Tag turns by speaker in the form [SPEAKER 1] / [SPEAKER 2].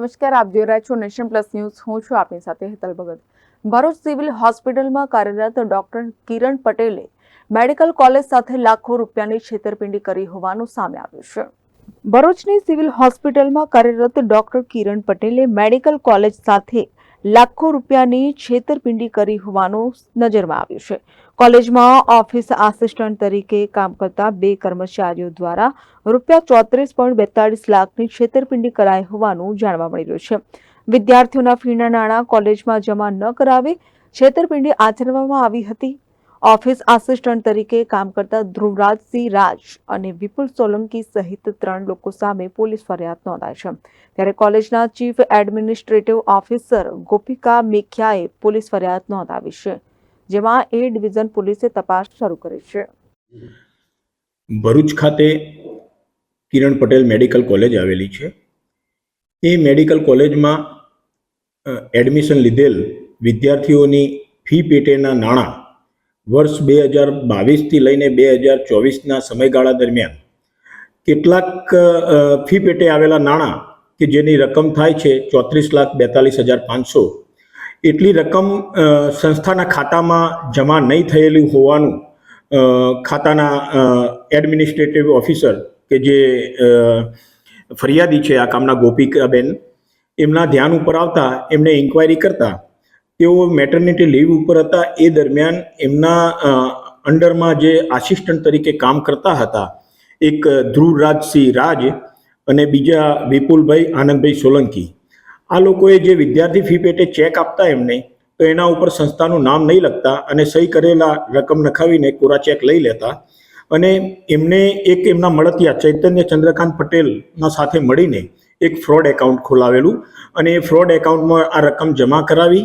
[SPEAKER 1] નમસ્કાર, આપ જોઈ રહ્યા છો નેશન પ્લસ ન્યૂઝ. હું છું આપની સાથે હેતલ ભગત. ભરૂચ સિવિલ હોસ્પિટલમાં કાર્યરત ડોક્ટર કિરણ પટેલે મેડિકલ કોલેજ સાથે લાખો રૂપિયાની છેતરપિંડી કરી હોવાનું સામે આવ્યું છે. ભરૂચની સિવિલ હોસ્પિટલમાં કાર્યરત ડોક્ટર કિરણ પટેલે મેડિકલ કોલેજ સાથે લાખો રૂપિયાની છેતરપિંડી કરી હોવાનું નજરમાં આવ્યું છે. કોલેજમાં ઓફિસ આસિસ્ટન્ટ તરીકે કામ કરતા બે કર્મચારીઓ દ્વારા રૂપિયા ચોત્રીસ પોઈન્ટ બેતાળીસ લાખની છેતરપિંડી કરાઈ હોવાનું જાણવા મળી રહ્યું છે. વિદ્યાર્થીઓના ફીના નાણાં કોલેજમાં જમા ન કરાવી છેતરપિંડી આચરવામાં આવી હતી. ઓફિસ આસિસ્ટન્ટ તરીકે કામ કરતા ધ્રુવરાજસિંહ રાજ અને વિપુલ સોલંકી સહિત ત્રણ લોકો સામે પોલીસ ફરિયાદ નોંધાઈ છે. ત્યારે કોલેજના ચીફ એડમિનિસ્ટ્રેટિવ ઓફિસર ગોપિકા મેખિયાએ પોલીસ ફરિયાદ નોંધાવી છે, જેમાં એ ડિવિઝન પોલીસે તપાસ શરૂ કરી છે.
[SPEAKER 2] ભરૂચ ખાતે કિરણ પટેલ મેડિકલ કોલેજ આવેલી છે. એ મેડિકલ કોલેજમાં એડમિશન લીધેલ વિદ્યાર્થીઓની ફી પેટેના નાણાં વર્ષ બે હજાર બાવીસથી લઈને બે હજાર ચોવીસના સમયગાળા દરમિયાન કેટલાક ફી પેટે આવેલા નાણાં કે જેની રકમ થાય છે ચોત્રીસ લાખ બેતાલીસ હજાર પાંચસો, એટલી રકમ સંસ્થાના ખાતામાં જમા નહીં થયેલી હોવાનું ખાતાના એડમિનિસ્ટ્રેટિવ ઓફિસર કે જે ફરિયાદી છે આ કામના ગોપિકાબેન, એમના ધ્યાન ઉપર આવતા એમને ઇન્ક્વાયરી કરતા તેઓ મેટર્નિટી લીવ ઉપર હતા. એ દરમિયાન એમના અંડરમાં જે આસિસ્ટન્ટ તરીકે કામ કરતા હતા, એક ધ્રુવરાજસિંહ રાજ અને બીજા વિપુલભાઈ આનંદભાઈ સોલંકી. આ લોકોએ જે વિદ્યાર્થી ફી પેટે ચેક આપતા એમને, તો એના ઉપર સંસ્થાનું નામ નહીં લખતા અને સહી કરેલા રકમ નખાવીને કોરા ચેક લઈ લેતા. અને એમને એક એમના મળતિયા, ચૈતન્ય ચંદ્રકાંત પટેલના સાથે મળીને એક ફ્રોડ એકાઉન્ટ ખોલાવેલું. અને એ ફ્રોડ એકાઉન્ટમાં આ રકમ જમા કરાવી